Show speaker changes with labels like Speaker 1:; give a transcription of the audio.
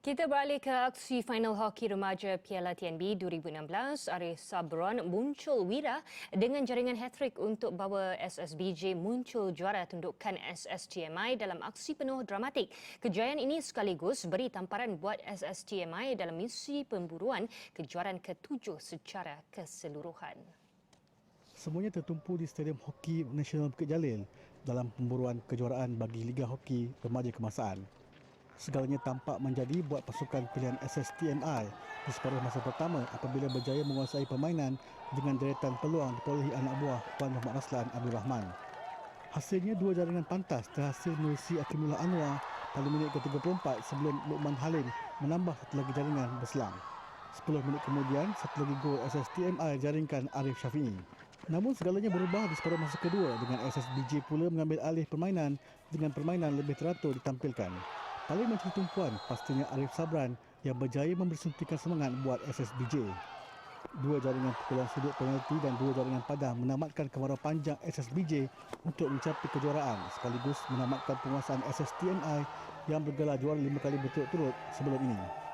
Speaker 1: Kita beralih ke aksi final hoki remaja Piala TNB 2016. Arif Sabron muncul wira dengan jaringan hat-trick untuk bawa SSBJ muncul juara tundukan SSTMI dalam aksi penuh dramatik. Kejayaan ini sekaligus beri tamparan buat SSTMI dalam misi pemburuan kejuaraan ketujuh secara keseluruhan.
Speaker 2: Semuanya tertumpu di Stadium Hoki Nasional Bukit Jalil dalam pemburuan kejuaraan bagi Liga Hoki Remaja Kemasaan segalanya tampak menjadi buat pasukan pilihan SSTMI di separuh masa pertama apabila berjaya menguasai permainan dengan deretan peluang diperolehi anak buah Puan Muhammad Raslan Abdul Rahman. Hasilnya dua jaringan pantas terhasil melalui Akimullah Anwar pada minit ke-34 sebelum Luqman Halim menambah satu lagi jaringan berselang. 10 minit kemudian, satu lagi gol SSTMI jaringkan Arif Syafi'i. Namun segalanya berubah di separuh masa kedua dengan SSBJ pula mengambil alih permainan dengan permainan lebih teratur ditampilkan. Paling Menteri Tumpuan pastinya Arif Sabran yang berjaya memberi suntikan semangat buat SSBJ. Dua jaringan pukulan sudut penalti dan dua jaringan padang menamatkan kemarau panjang SSBJ untuk mencapai kejuaraan sekaligus menamatkan penguasaan SSTMI yang bergelar juara lima kali berturut-turut sebelum ini.